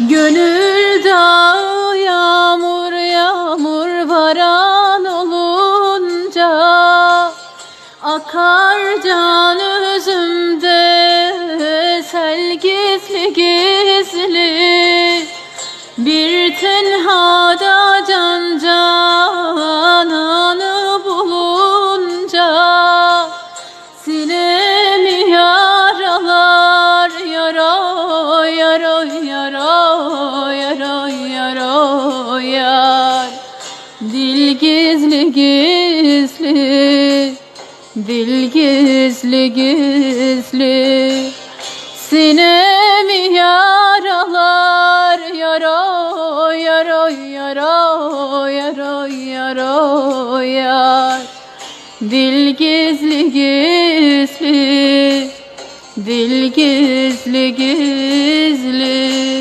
Gönülde yağmur yağmur varan olunca Akar can özümde sel gizli gizli. Bir tenhada can cananı bulunca Sinemi yaralar yara yara yara gizli gizli Dil gizli gizli. Sinemi yaralar yara yara yara yara yara yar. Dil gizli gizli Dil gizli gizli